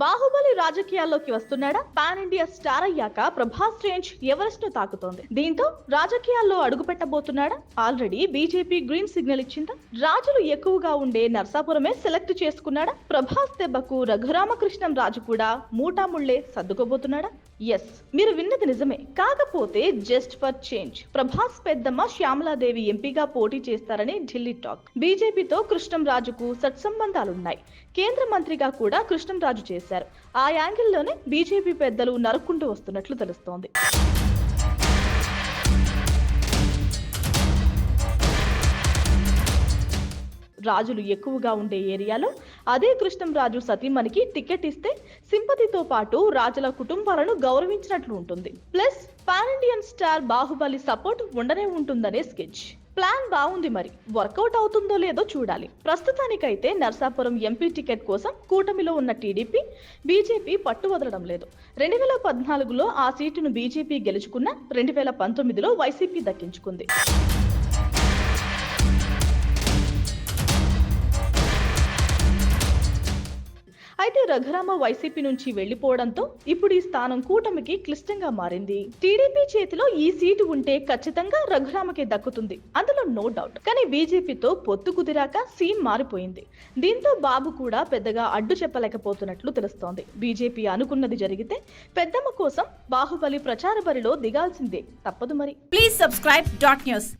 బాహుబలి రాజకీయాల్లోకి వస్తున్నాడా? Pan India star అయ్యాక ప్రభాస్ రేంజ్ ఎవరెస్ట్ను తాకుతోంది? దీంతో రాజకీయాల్లో అడుగు పెట్టబోతున్నాడా ఆల్రెడీ బీజేపీ గ్రీన్ సిగ్నల్ ఇచ్చిందా? రాజులు ఎక్కువగా ఉండే నర్సాపురమే సెలెక్ట్ చేసుకున్నాడా? ప్రభాస్ దెబ్బకు రఘురామకృష్ణం రాజు కూడా మూటాముళ్ళే సర్దుకోబోతున్నాడా? ఎస్ మీరు విన్నది నిజమే. కాకపోతే జస్ట్ ఫర్ చేంజ్ ప్రభాస్ పెద్దమ్మ శ్యామలాదేవి ఎంపీగా పోటీ చేస్తారని ఢిల్లీ టాక్. బీజేపీతో కృష్ణం రాజుకు సత్సంబంధాలున్నాయి. కేంద్ర మంత్రిగా కూడా కృష్ణం రాజు చేశారు. ఆ యాంగిల్లోనే బీజేపీ పెద్దలు నరుక్కుంటూ వస్తున్నట్లు తెలుస్తోంది. రాజులు ఎక్కువగా ఉండే ఏరియాలో అదే కృష్ణంరాజు సతీమణికి టికెట్ ఇస్తే సింపతితో పాటు రాజుల కుటుంబాలను గౌరవించినట్లు ఉంటుంది. Plus pan Indian star Baahubali support ఉండనే ఉంటుందనే స్కెచ్. ప్లాన్ బాగుంది మరి. వర్కౌట్ అవుతుందో లేదో చూడాలి. ప్రస్తుతానికైతే నర్సాపురం ఎంపీ టికెట్ కోసం కూటమిలో ఉన్న టీడీపీ బీజేపీ పట్టు వదలడం లేదు. రెండు వేల పద్నాలుగులో ఆ సీటును బీజేపీ గెలుచుకున్న రెండు వేల పంతొమ్మిదిలో వైసీపీ దక్కించుకుంది. అయితే రఘురామ వైసీపీ నుంచి వెళ్ళిపోవడంతో ఇప్పుడు ఈ స్థానం కూటమికి క్లిష్టంగా మారింది. టీడీపీ చేతిలో ఈ సీటు ఉంటే ఖచ్చితంగా రఘురామకే దక్కుతుంది. అందులో నో డౌట్. కానీ బీజేపీతో పొత్తు కుదిరాక సీన్ మారిపోయింది. దీంతో బాబు కూడా పెద్దగా అడ్డు చెప్పలేకపోతున్నట్లు తెలుస్తోంది. బీజేపీ అనుకున్నది జరిగితే పెద్దమ్మ కోసం బాహుబలి ప్రచార బరిలో దిగాల్సిందే. తప్పదు మరి. Please subscribe dot news